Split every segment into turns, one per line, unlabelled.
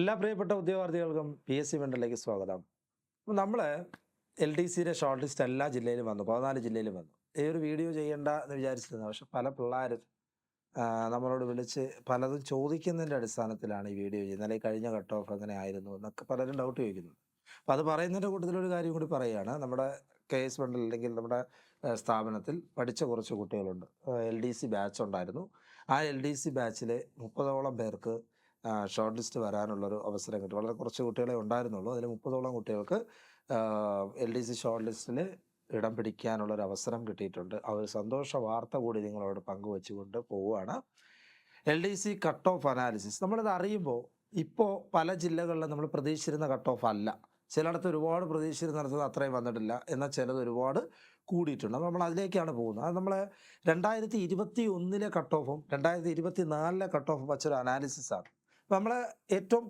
എല്ലാ പ്രിയപ്പെട്ട ഉദ്യോഗാർത്ഥികൾക്കും പി എസ് സി വെണ്ടറിലേക്ക് സ്വാഗതം. അപ്പം നമ്മൾ എൽ ഡി സിയുടെ ഷോർട്ട് ലിസ്റ്റ് എല്ലാ ജില്ലയിലും വന്നു പതിനാല് ജില്ലയിലും വന്നു. ഈ ഒരു വീഡിയോ ചെയ്യേണ്ട എന്ന് വിചാരിച്ചിരുന്നു. പക്ഷെ പല പിള്ളേരും നമ്മളോട് വിളിച്ച് പലതും ചോദിക്കുന്നതിന്റെ അടിസ്ഥാനത്തിലാണ് ഈ വീഡിയോ ചെയ്യുന്നത്. അല്ലെങ്കിൽ കഴിഞ്ഞ കട്ട് ഓഫ് എങ്ങനെ ആയിരുന്നു എന്നൊക്കെ പലരും ഡൗട്ട് ചോദിക്കുന്നു അപ്പോൾ അത് പറയുന്നതിന്റെ കൂട്ടത്തിലൊരു കാര്യം കൂടി പറയുകയാണ്. നമ്മുടെ കെ എസ് ഫണ്ടിൽ അല്ലെങ്കിൽ നമ്മുടെ സ്ഥാപനത്തിൽ പഠിച്ച കുറച്ച് കുട്ടികളുണ്ട്. എൽ ഡി സി ബാച്ച് ഉണ്ടായിരുന്നു. ആ എൽ ഡി സി ബാച്ചിലെ മുപ്പതോളം പേർക്ക് ഷോർട്ട് ലിസ്റ്റ് വരാനുള്ളൊരു അവസരം കിട്ടി. വളരെ കുറച്ച് കുട്ടികളെ ഉണ്ടായിരുന്നുള്ളൂ. അതിൽ മുപ്പതോളം കുട്ടികൾക്ക് എൽ ഡി സി ഷോർട്ട് ലിസ്റ്റിൽ ഇടം പിടിക്കാനുള്ളൊരു അവസരം കിട്ടിയിട്ടുണ്ട്. ആ ഒരു സന്തോഷ വാർത്ത കൂടി നിങ്ങളോട് പങ്കുവെച്ചുകൊണ്ട് പോവുകയാണ്. L D C cut off analysis. നമ്മളിത് അറിയുമ്പോൾ ഇപ്പോൾ പല ജില്ലകളിലും നമ്മൾ പ്രതീക്ഷിച്ചിരുന്ന കട്ട് ഓഫ് അല്ല. ചിലയിടത്ത് ഒരുപാട് പ്രതീക്ഷിച്ചിരുന്നിടത്ത് അത്രയും വന്നിട്ടില്ല. എന്നാൽ ചിലത് ഒരുപാട് കൂടിയിട്ടുണ്ട്. അപ്പോൾ നമ്മൾ അതിലേക്കാണ് പോകുന്നത്. അത് നമ്മൾ രണ്ടായിരത്തി ഇരുപത്തി ഒന്നിലെ കട്ട് ഓഫും രണ്ടായിരത്തി ഇരുപത്തി നാലിലെ കട്ട് ഓഫും വച്ചൊരു അനാലിസിസ് നമ്മൾ ഏറ്റവും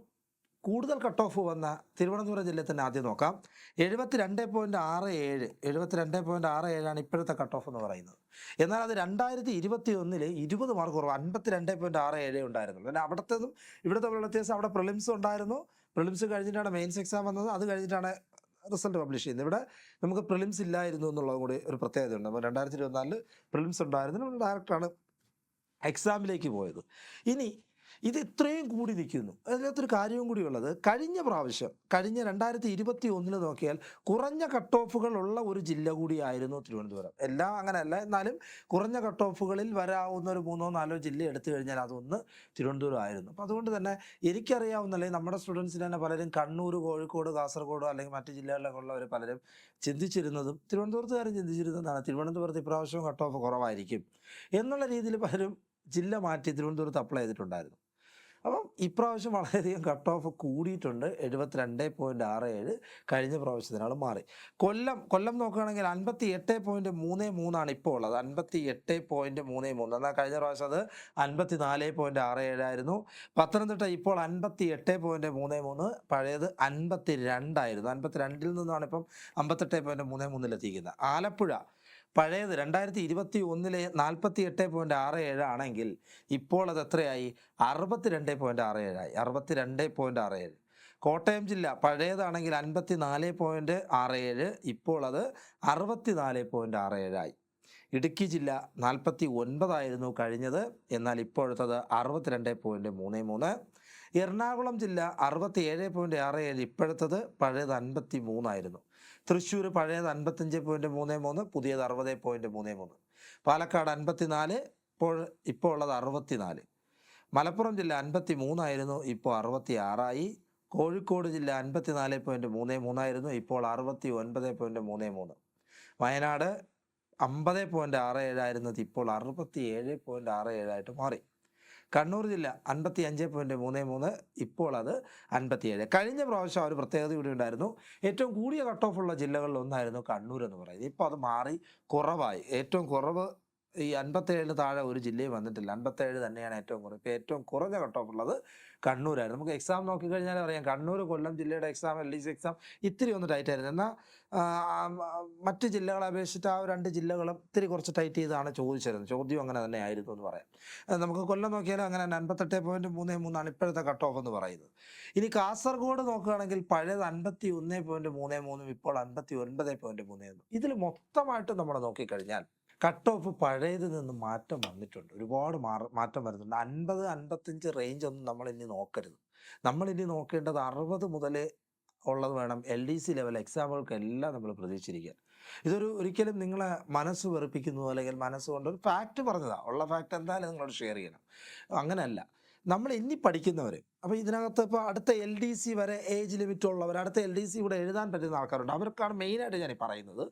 കൂടുതൽ കട്ട് ഓഫ് വന്ന തിരുവനന്തപുരം ജില്ലയിൽ തന്നെ ആദ്യം നോക്കാം. എഴുപത്തി രണ്ട് പോയിന്റ് ആറ് ഏഴ് എഴുപത്തി രണ്ട് പോയിന്റ് ആറ് ഏഴാണ് ഇപ്പോഴത്തെ കട്ട് ഓഫ് എന്ന് പറയുന്നത്. എന്നാൽ അത് രണ്ടായിരത്തി ഇരുപത്തി ഒന്നിൽ ഇരുപത് മാർക്ക് കുറവ് അൻപത്തി രണ്ട് പോയിന്റ് ആറ് ഏഴ് ഉണ്ടായിരുന്നുള്ളൂ. അല്ല അവിടത്തേതും ഇവിടുത്തെ തമ്മിലുള്ള വ്യത്യാസം അവിടെ പ്രിലിംസ് ഉണ്ടായിരുന്നു. പ്രിലിംസ് കഴിഞ്ഞിട്ടാണ് മെയിൻസ് എക്സാം വന്നത്. അത് കഴിഞ്ഞിട്ടാണ് റിസൾട്ട് പബ്ലിഷ് ചെയ്യുന്നത്. ഇവിടെ നമുക്ക് പ്രിലിംസ് ഇല്ലായിരുന്നു എന്നുള്ളത് കൂടി ഒരു പ്രത്യേകതയുണ്ട്. അപ്പോൾ രണ്ടായിരത്തി ഇരുപത്തിനാലിൽ പ്രിലിംസ് ഉണ്ടായിരുന്നു. നമ്മൾ ഡയറക്റ്റാണ് എക്സാമിലേക്ക് പോയത്. ഇനി ഇത് ഇത്രയും കൂടി നിൽക്കുന്നു. അതിനകത്തൊരു കാര്യവും കൂടി ഉള്ളത് കഴിഞ്ഞ പ്രാവശ്യം കഴിഞ്ഞ രണ്ടായിരത്തി ഇരുപത്തി ഒന്നിൽ നോക്കിയാൽ കുറഞ്ഞ കട്ട് ഓഫുകൾ ഉള്ള ഒരു ജില്ല കൂടിയായിരുന്നു തിരുവനന്തപുരം. എല്ലാം അങ്ങനെയല്ല എന്നാലും കുറഞ്ഞ കട്ട് ഓഫുകളിൽ വരാവുന്ന ഒരു മൂന്നോ നാലോ ജില്ല എടുത്തു കഴിഞ്ഞാൽ അതൊന്ന് തിരുവനന്തപുരം ആയിരുന്നു. അപ്പോൾ അതുകൊണ്ട് തന്നെ എനിക്കറിയാവുന്ന അല്ലെങ്കിൽ നമ്മുടെ സ്റ്റുഡൻസിന് തന്നെ പലരും കണ്ണൂർ കോഴിക്കോട് കാസർഗോഡ് അല്ലെങ്കിൽ മറ്റ് ജില്ലകളിലൊക്കെ ഉള്ളവർ പലരും ചിന്തിച്ചിരുന്നതും തിരുവനന്തപുരത്തുകാരും ചിന്തിച്ചിരുന്നതാണ് തിരുവനന്തപുരത്ത് ഇപ്രാവശ്യം കട്ട് ഓഫ് കുറവായിരിക്കും എന്നുള്ള രീതിയിൽ പലരും ജില്ല മാറ്റി തിരുവനന്തപുരത്ത് അപ്ലൈ ചെയ്തിട്ടുണ്ടായിരുന്നു. അപ്പം ഇപ്രാവശ്യം വളരെയധികം കട്ട് ഓഫ് കൂടിയിട്ടുണ്ട്. എഴുപത്തിരണ്ട് പോയിന്റ് ആറ് ഏഴ് കഴിഞ്ഞ പ്രാവശ്യത്തിനാൾ മാറി. കൊല്ലം കൊല്ലം നോക്കുകയാണെങ്കിൽ അൻപത്തി എട്ട് പോയിന്റ് മൂന്ന് മൂന്നാണ് ഇപ്പോൾ ഉള്ളത്. അൻപത്തി എട്ട് പോയിന്റ് മൂന്ന് മൂന്ന്. എന്നാൽ കഴിഞ്ഞ പ്രാവശ്യം അത് അൻപത്തി നാല് പോയിന്റ് ആറ് ഏഴായിരുന്നു പത്തനംതിട്ട ഇപ്പോൾ അൻപത്തി എട്ട് പോയിന്റ് മൂന്ന് മൂന്ന് പഴയത് അൻപത്തി രണ്ടായിരുന്നു അൻപത്തി രണ്ടിൽ നിന്നാണ് ഇപ്പം അമ്പത്തെട്ട് പോയിന്റ് മൂന്ന് മൂന്നിലെത്തിക്കുന്നത് ആലപ്പുഴ പഴയത് രണ്ടായിരത്തി ഇരുപത്തി ഒന്നിലെ നാൽപ്പത്തി എട്ട് പോയിന്റ് ആറ് ഏഴ് ആണെങ്കിൽ ഇപ്പോൾ അത് എത്രയായി? അറുപത്തിരണ്ട് പോയിന്റ് ആറ് ഏഴായി. അറുപത്തിരണ്ട് പോയിന്റ് ആറ് ഏഴ്. കോട്ടയം ജില്ല പഴയതാണെങ്കിൽ അൻപത്തി നാല് പോയിന്റ് ആറ് ഏഴ്. ഇപ്പോൾ അത് അറുപത്തി നാല് പോയിന്റ് ആറ് ഏഴായി. ഇടുക്കി ജില്ല നാൽപ്പത്തി ഒൻപതായിരുന്നു കഴിഞ്ഞത്. എന്നാൽ ഇപ്പോഴത്തത് അറുപത്തിരണ്ട് പോയിന്റ് മൂന്ന് മൂന്ന്. എറണാകുളം ജില്ല അറുപത്തി ഏഴ് പോയിന്റ് ആറ് ഏഴ്. ഇപ്പോഴത്തത് പഴയത് അൻപത്തി മൂന്നായിരുന്നു തൃശ്ശൂർ പഴയത് അൻപത്തഞ്ച് പോയിന്റ് മൂന്ന് മൂന്ന് പുതിയത് അറുപത് പോയിന്റ് മൂന്ന് മൂന്ന്. പാലക്കാട് അൻപത്തിനാല് ഇപ്പോൾ ഇപ്പോൾ ഉള്ളത് അറുപത്തി നാല് മലപ്പുറം ജില്ല അൻപത്തി മൂന്നായിരുന്നു ഇപ്പോൾ അറുപത്തി ആറായി കോഴിക്കോട് ജില്ല അൻപത്തി നാല് പോയിന്റ് മൂന്ന് മൂന്നായിരുന്നു ഇപ്പോൾ അറുപത്തി ഒൻപത് പോയിന്റ് മൂന്ന് മൂന്ന്. വയനാട് അമ്പത് പോയിന്റ് ആറ് ഏഴായിരുന്നത് ഇപ്പോൾ അറുപത്തി ഏഴ് പോയിന്റ് ആറ് ഏഴായിട്ട് മാറി. കണ്ണൂർ ജില്ല അൻപത്തി അഞ്ച് പോയിന്റ് മൂന്ന് മൂന്ന് ഇപ്പോൾ അത് അൻപത്തിയേഴ്. കഴിഞ്ഞ പ്രാവശ്യം ഒരു പ്രത്യേകത കൂടി ഉണ്ടായിരുന്നു. ഏറ്റവും കൂടിയ കട്ട് ഓഫ് ഉള്ള ജില്ലകളിൽ ഒന്നായിരുന്നു കണ്ണൂർ എന്ന് പറയുന്നത്. ഇപ്പോൾ അത് മാറി കുറവായി. ഏറ്റവും കുറവ് ഈ അൻപത്തേഴിന് താഴെ ഒരു ജില്ലയും വന്നിട്ടില്ല. അൻപത്തേഴ് തന്നെയാണ് ഏറ്റവും കുറവ്. ഇപ്പോൾ ഏറ്റവും കുറഞ്ഞ കട്ട് ഓഫ് ഉള്ളത് കണ്ണൂരായിരുന്നു. നമുക്ക് എക്സാം നോക്കിക്കഴിഞ്ഞാൽ അറിയാം. കണ്ണൂർ കൊല്ലം ജില്ലയുടെ exam L D C exam ഇത്തിരി ഒന്ന് ടൈറ്റ് ആയിരുന്നു. എന്നാൽ മറ്റ് ജില്ലകളെ അപേക്ഷിച്ചിട്ട് ആ രണ്ട് ജില്ലകളും ഇത്തിരി കുറച്ച് ടൈറ്റ് ചെയ്താണ് ചോദിച്ചിരുന്നത്. ചോദ്യം അങ്ങനെ തന്നെ ആയിരുന്നു എന്ന് പറയാം. നമുക്ക് കൊല്ലം നോക്കിയാലും അങ്ങനെ തന്നെ അൻപത്തെട്ട് പോയിന്റ് മൂന്ന് മൂന്നാണ് ഇപ്പോഴത്തെ കട്ട് ഓഫ് എന്ന് പറയുന്നത്. ഇനി കാസർഗോഡ് നോക്കുകയാണെങ്കിൽ പഴയത് അൻപത്തി ഒന്ന് പോയിന്റ് മൂന്ന് മൂന്നും ഇപ്പോൾ അൻപത്തി ഒൻപത് പോയിന്റ് മൂന്ന് ഇതിൽ മൊത്തമായിട്ട് നമ്മൾ നോക്കിക്കഴിഞ്ഞാൽ കട്ട് ഓഫ് പഴയതിൽ നിന്ന് മാറ്റം വന്നിട്ടുണ്ട്. ഒരുപാട് മാറ മാറ്റം വരുന്നുണ്ട്. അൻപത് അൻപത്തഞ്ച് റേഞ്ച് ഒന്നും നമ്മൾ ഇനി നോക്കരുത്. നമ്മൾ ഇനി നോക്കേണ്ടത് അറുപത് മുതൽ ഉള്ളത് വേണം. എൽ ഡി സി ലെവൽ എക്സാമുകൾക്കെല്ലാം നമ്മൾ പ്രതീക്ഷിച്ചിരിക്കുക ഇതൊരു ഒരിക്കലും നിങ്ങളെ മനസ്സ് വെറുപ്പിക്കുന്നു അല്ലെങ്കിൽ മനസ്സുകൊണ്ട് ഒരു ഫാക്റ്റ് പറഞ്ഞതാണ് ഉള്ള ഫാക്റ്റ് എന്തായാലും നിങ്ങളോട് ഷെയർ ചെയ്യണം. അങ്ങനെയല്ല. നമ്മൾ ഇനി പഠിക്കുന്നവർ അപ്പോൾ ഇതിനകത്ത് ഇപ്പോൾ അടുത്ത എൽ ഡി സി വരെ ഏജ് ലിമിറ്റ് ഉള്ളവർ അടുത്ത എൽ ഡി സി ഇവിടെ എഴുതാൻ പറ്റുന്ന ആൾക്കാരുണ്ട്. അവർക്കാണ് മെയിനായിട്ട് ഞാൻ പറയുന്നത്.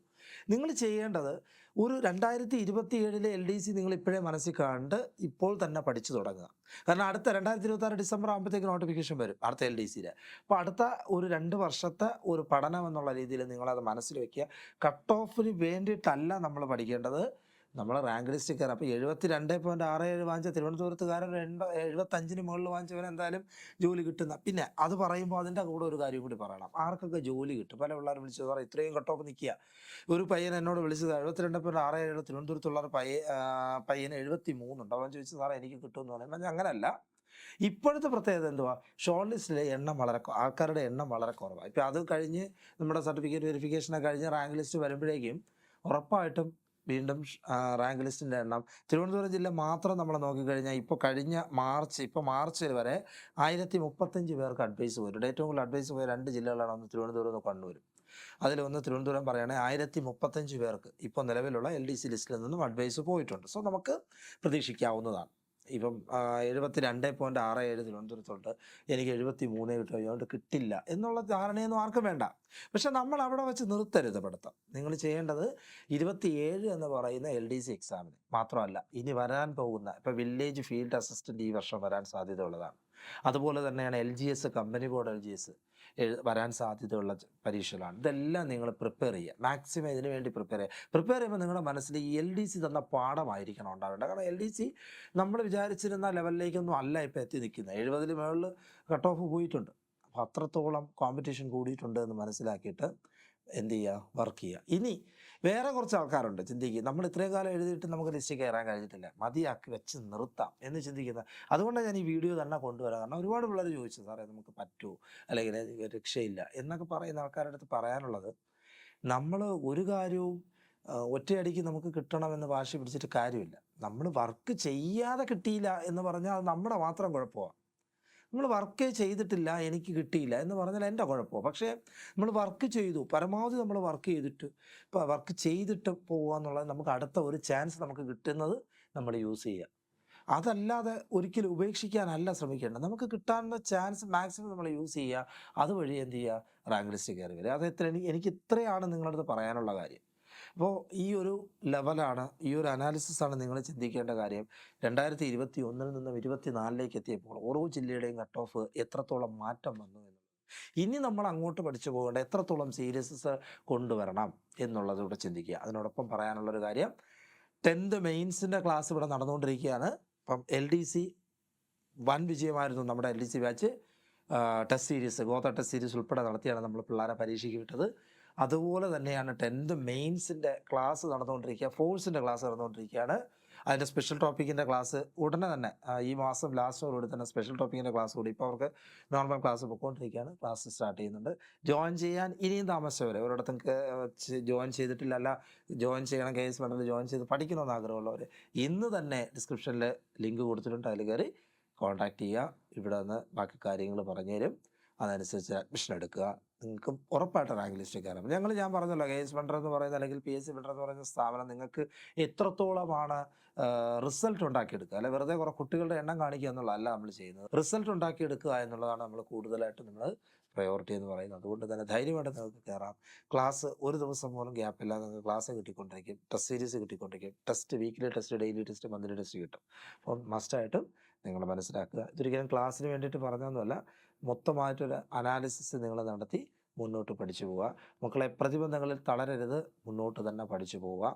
നിങ്ങൾ ചെയ്യേണ്ടത് ഒരു രണ്ടായിരത്തി ഇരുപത്തി ഏഴിലെ എൽ ഡി സി നിങ്ങൾ ഇപ്പോഴേ മനസ്സിൽ കണ്ട് ഇപ്പോൾ തന്നെ പഠിച്ചു തുടങ്ങുക. കാരണം അടുത്ത രണ്ടായിരത്തി ഇരുപത്തി ആറ് ഡിസംബർ ആകുമ്പോഴത്തേക്ക് നോട്ടിഫിക്കേഷൻ വരും അടുത്ത എൽ ഡി സിയിലെ. അപ്പോൾ അടുത്ത ഒരു രണ്ട് വർഷത്തെ ഒരു പഠനം എന്നുള്ള രീതിയിൽ നിങ്ങളത് മനസ്സിൽ വയ്ക്കുക കട്ട് ഓഫിന് വേണ്ടിയിട്ടല്ല നമ്മൾ പഠിക്കേണ്ടത്. നമ്മൾ റാങ്ക് ലിസ്റ്റ് കയറി. അപ്പോൾ എഴുപത്തി രണ്ട് പോയിന്റ് ആറ് ഏഴ് വാങ്ങിച്ച തിരുവനന്തപുരത്തുകാരൻ എൺപ എഴുപത്തഞ്ചിന് മുകളിൽ വാങ്ങിച്ചവൻ എന്തായാലും ജോലി കിട്ടുന്ന. പിന്നെ അത് പറയുമ്പോൾ അതിന്റെ കൂടെ ഒരു കാര്യം കൂടി പറയണം. ആർക്കൊക്കെ ജോലി കിട്ടും? പല പിള്ളേർ വിളിച്ചത് പറയും ഇത്രയും കട്ട് ഓഫ് നിൽക്കുക ഒരു പയ്യൻ എന്നോട് വിളിച്ചത് എഴുപത്തിരണ്ട് പോയിന്റ് ആറ് ഏഴ് തിരുവനന്തപുരത്തുള്ള ഒരു പയ്യ പയ്യന് എഴുപത്തി മൂന്നുണ്ട് അവൻ ചോദിച്ചു സാറേ എനിക്ക് കിട്ടുമെന്ന് പറയുമ്പോൾ അങ്ങനല്ല. ഇപ്പോഴത്തെ പ്രത്യേകത എന്തുവാ? ഷോർട്ട് ലിസ്റ്റിലെ എണ്ണം വളരെ ആൾക്കാരുടെ എണ്ണം വളരെ കുറവാണ് ഇപ്പം അത് കഴിഞ്ഞ് നമ്മുടെ സർട്ടിഫിക്കറ്റ് വെരിഫിക്കേഷനൊക്കെ കഴിഞ്ഞ് റാങ്ക് ലിസ്റ്റ് വരുമ്പോഴേക്കും ഉറപ്പായിട്ടും വീണ്ടും റാങ്ക് ലിസ്റ്റിന്റെ എണ്ണം. തിരുവനന്തപുരം ജില്ല മാത്രം നമ്മൾ നോക്കിക്കഴിഞ്ഞാൽ ഇപ്പോൾ കഴിഞ്ഞ മാർച്ച് ഇപ്പോൾ മാർച്ച് വരെ ആയിരത്തി മുപ്പത്തഞ്ച് പേർക്ക് അഡ്വൈസ് പോയിട്ടുണ്ട് ഏറ്റവും കൂടുതൽ അഡ്വൈസ് പോയ രണ്ട് ജില്ലകളാണ് ഒന്ന് തിരുവനന്തപുരം ഒന്ന് കണ്ണൂരും. അതിലൊന്ന് തിരുവനന്തപുരം പറയുകയാണെങ്കിൽ ആയിരത്തി മുപ്പത്തഞ്ച് പേർക്ക് ഇപ്പോൾ നിലവിലുള്ള എൽ ഡി സി ലിസ്റ്റിൽ നിന്നും അഡ്വൈസ് പോയിട്ടുണ്ട്. സോ നമുക്ക് പ്രതീക്ഷിക്കാവുന്നതാണ്. ഇപ്പം എഴുപത്തി രണ്ട് പോയിന്റ് ആറ് ഏഴ് തിരുവനന്തപുരത്തുണ്ട്. എനിക്ക് എഴുപത്തി മൂന്ന് കിട്ടും. അതുകൊണ്ട് കിട്ടില്ല എന്നുള്ള ധാരണയൊന്നും ആർക്കും വേണ്ട. പക്ഷെ നമ്മൾ അവിടെ വെച്ച് നിർത്തരുത് പഠിത്തം. നിങ്ങൾ ചെയ്യേണ്ടത് ഇരുപത്തിയേഴ് എന്ന് പറയുന്ന എൽ ഡി സി എക്സാമിന് മാത്രമല്ല ഇനി വരാൻ പോകുന്ന ഇപ്പം വില്ലേജ് ഫീൽഡ് അസിസ്റ്റന്റ് ഈ വർഷം വരാൻ സാധ്യതയുള്ളതാണ് അതുപോലെ തന്നെയാണ് L G S company board L G S വരാൻ സാധ്യതയുള്ള പരീക്ഷകളാണ്. ഇതെല്ലാം നിങ്ങൾ പ്രിപ്പയർ ചെയ്യുക. മാക്സിമം ഇതിനു വേണ്ടി പ്രിപ്പയർ ചെയ്യുക. പ്രിപ്പയർ ചെയ്യുമ്പോൾ നിങ്ങളുടെ മനസ്സിൽ എൽ ഡി സി തന്ന പാഠമായിരിക്കണം ഉണ്ടാവേണ്ടത്. കാരണം എൽ ഡി സി നമ്മൾ വിചാരിച്ചിരുന്ന ലെവലിലേക്കൊന്നും അല്ല ഇപ്പോൾ എത്തി നിൽക്കുന്നത്. എഴുപതിൽ മുകളിൽ കട്ട് ഓഫ് പോയിട്ടുണ്ട്. അപ്പോൾ അത്രത്തോളം കോമ്പറ്റീഷൻ കൂടിയിട്ടുണ്ട് എന്ന് മനസ്സിലാക്കിയിട്ട് എന്ത് ചെയ്യുക? വർക്ക് ചെയ്യുക. ഇനി വേറെ കുറച്ച് ആൾക്കാരുണ്ട് ചിന്തിക്കുക നമ്മൾ ഇത്രയും കാലം എഴുതിയിട്ട് നമുക്ക് ലിസ്റ്റ് കയറാൻ കഴിഞ്ഞിട്ടില്ല മതിയാക്കി വെച്ച് നിർത്താം എന്ന് ചിന്തിക്കുന്നത് അതുകൊണ്ടാണ് ഞാൻ ഈ വീഡിയോ തന്നെ കൊണ്ടുവരാം. കാരണം ഒരുപാട് പിള്ളേർ ചോദിച്ചു സാറേ നമുക്ക് പറ്റുമോ അല്ലെങ്കിൽ രക്ഷയില്ല? എന്നൊക്കെ പറയുന്ന ആൾക്കാരുടെ അടുത്ത് പറയാനുള്ളത് നമ്മൾ ഒരു കാര്യവും ഒറ്റയടിക്ക് നമുക്ക് കിട്ടണമെന്ന് വാശി പിടിച്ചിട്ട് കാര്യമില്ല. നമ്മൾ വർക്ക് ചെയ്യാതെ കിട്ടിയില്ല എന്ന് പറഞ്ഞാൽ അത് നമ്മുടെ മാത്രം കുഴപ്പമാണ് നമ്മൾ വർക്ക് ചെയ്തിട്ടില്ല എനിക്ക് കിട്ടിയില്ല എന്ന് പറഞ്ഞാൽ എന്റെ കുഴപ്പമോ പക്ഷേ നമ്മൾ വർക്ക് ചെയ്തു പരമാവധി നമ്മൾ വർക്ക് ചെയ്തിട്ട് ഇപ്പോൾ വർക്ക് ചെയ്തിട്ട് പോകുക എന്നുള്ളത് നമുക്ക് അടുത്ത ഒരു ചാൻസ് നമുക്ക് കിട്ടുന്നത് നമ്മൾ യൂസ് ചെയ്യുക. അതല്ലാതെ ഒരിക്കലും ഉപേക്ഷിക്കാനല്ല ശ്രമിക്കേണ്ടത്. നമുക്ക് കിട്ടാനുള്ള ചാൻസ് മാക്സിമം നമ്മൾ യൂസ് ചെയ്യുക. അതുവഴി എന്ത് ചെയ്യുക? റാങ്ക് ലിസ്റ്റ് കയറി വരിക. അത് എത്ര എനിക്ക് ഇത്രയാണ് നിങ്ങളടുത്ത് പറയാനുള്ള കാര്യം. അപ്പോൾ ഈ ഒരു ലെവലാണ് ഈ ഒരു അനാലിസിസാണ് നിങ്ങൾ ചിന്തിക്കേണ്ട കാര്യം. രണ്ടായിരത്തി ഇരുപത്തി ഒന്നിൽ നിന്നും ഇരുപത്തി നാലിലേക്ക് എത്തിയപ്പോൾ ഓരോ ജില്ലയുടെയും കട്ട് ഓഫ് എത്രത്തോളം മാറ്റം വന്നു എന്ന് ഇനി നമ്മൾ അങ്ങോട്ട് പഠിച്ചു പോകേണ്ട എത്രത്തോളം സീരിയസസ് കൊണ്ടുവരണം എന്നുള്ളതൂടെ ചിന്തിക്കുക. അതിനോടൊപ്പം പറയാനുള്ളൊരു കാര്യം ടെൻത്ത് മെയിൻസിന്റെ ക്ലാസ് ഇവിടെ നടന്നുകൊണ്ടിരിക്കുകയാണ്. അപ്പം എൽ ഡി സി വൻ വിജയമായിരുന്നു നമ്മുടെ L D C batch test series ഗോത്ര ടെസ്റ്റ് സീരീസ് ഉൾപ്പെടെ നടത്തിയാണ് നമ്മൾ പിള്ളേരെ പരീക്ഷയ്ക്ക് വിട്ടത്. അതുപോലെ തന്നെയാണ് ടെൻത്ത് മെയിൻസിന്റെ ക്ലാസ് നടന്നുകൊണ്ടിരിക്കുക ഫോഴ്സിന്റെ ക്ലാസ് നടന്നുകൊണ്ടിരിക്കുകയാണ്. അതിന്റെ സ്പെഷ്യൽ ടോപ്പിക്കിന്റെ ക്ലാസ് ഉടനെ തന്നെ ഈ മാസം ലാസ്റ്റോടുകൂടി തന്നെ സ്പെഷ്യൽ ടോപ്പിക്കിന്റെ ക്ലാസ് കൂടി. ഇപ്പോൾ അവർക്ക് നോർമൽ ക്ലാസ് പൊയ്ക്കൊണ്ടിരിക്കുകയാണ് ക്ലാസ് സ്റ്റാർട്ട് ചെയ്യുന്നുണ്ട്. ജോയിൻ ചെയ്യാൻ ഇനിയും താമസിച്ചവരെ ഒരിടത്തും ജോയിൻ ചെയ്തിട്ടില്ല അല്ല ജോയിൻ ചെയ്യണം കേസ് വേണ്ടത് ജോയിൻ ചെയ്ത് പഠിക്കണമെന്ന് ആഗ്രഹമുള്ളവർ ഇന്ന് തന്നെ ഡിസ്ക്രിപ്ഷനിൽ ലിങ്ക് കൊടുത്തിട്ടുണ്ട് അതിൽ കയറി കോൺടാക്ട് ചെയ്യുക. ഇവിടെ നിന്ന് ബാക്കി കാര്യങ്ങൾ പറഞ്ഞു തരും അതനുസരിച്ച് അഡ്മിഷൻ എടുക്കുക. നിങ്ങൾക്ക് ഉറപ്പായിട്ട് റാങ്ക് ലിസ്റ്റിൽ കയറാം. ഞങ്ങൾ ഞാൻ പറഞ്ഞല്ലോ കെ എസ് എന്ന് പറയുന്ന അല്ലെങ്കിൽ പി എസ് സി വെണ്ടർ എന്ന് പറയുന്ന സ്ഥാപനം നിങ്ങൾക്ക് എത്രത്തോളമാണ് റിസൾട്ട് ഉണ്ടാക്കിയെടുക്കുക? അല്ലെ വെറുതെ കുറേ കുട്ടികളുടെ എണ്ണം കാണിക്കുക എന്നുള്ളതല്ല നമ്മൾ ചെയ്യുന്നത്. റിസൾട്ട് ഉണ്ടാക്കിയെടുക്കുക എന്നുള്ളതാണ് നമ്മൾ കൂടുതലായിട്ട് നമ്മൾ പ്രയോറിറ്റി എന്ന് പറയുന്നത്. അതുകൊണ്ട് തന്നെ ധൈര്യമായിട്ട് നിങ്ങൾക്ക് കയറാം. ക്ലാസ് ഒരു ദിവസം പോലും ഗ്യാപ്പില്ലാതെ നിങ്ങൾക്ക് ക്ലാസ് കിട്ടിക്കൊണ്ടിരിക്കും. Test series കിട്ടിക്കൊണ്ടിരിക്കും. Test weekly test daily test monthly test കിട്ടും. അപ്പം മസ്റ്റായിട്ടും നിങ്ങൾ മനസ്സിലാക്കുക. ഇതൊരിക്കലും ക്ലാസ്സിന് വേണ്ടിയിട്ട് പറഞ്ഞതൊന്നുമല്ല. മൊത്തമായിട്ടൊരു അനാലിസിസ് നിങ്ങൾ നടത്തി മുന്നോട്ട് പഠിച്ചു പോവുക. മക്കളെ പ്രതിബന്ധങ്ങളിൽ തളരരുത്. മുന്നോട്ട് തന്നെ പഠിച്ചു പോവുക.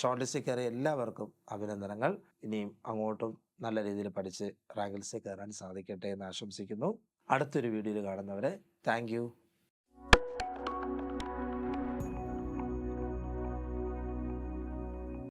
ഷോർട്ട് ലിസ്റ്റിൽ കയറിയ എല്ലാവർക്കും അഭിനന്ദനങ്ങൾ. ഇനിയും അങ്ങോട്ടും നല്ല രീതിയിൽ പഠിച്ച് റാങ്ക് ലിസ്റ്റിൽ കയറാൻ സാധിക്കട്ടെ എന്ന് ആശംസിക്കുന്നു. അടുത്തൊരു വീഡിയോയിൽ കാണുന്നവരെ താങ്ക്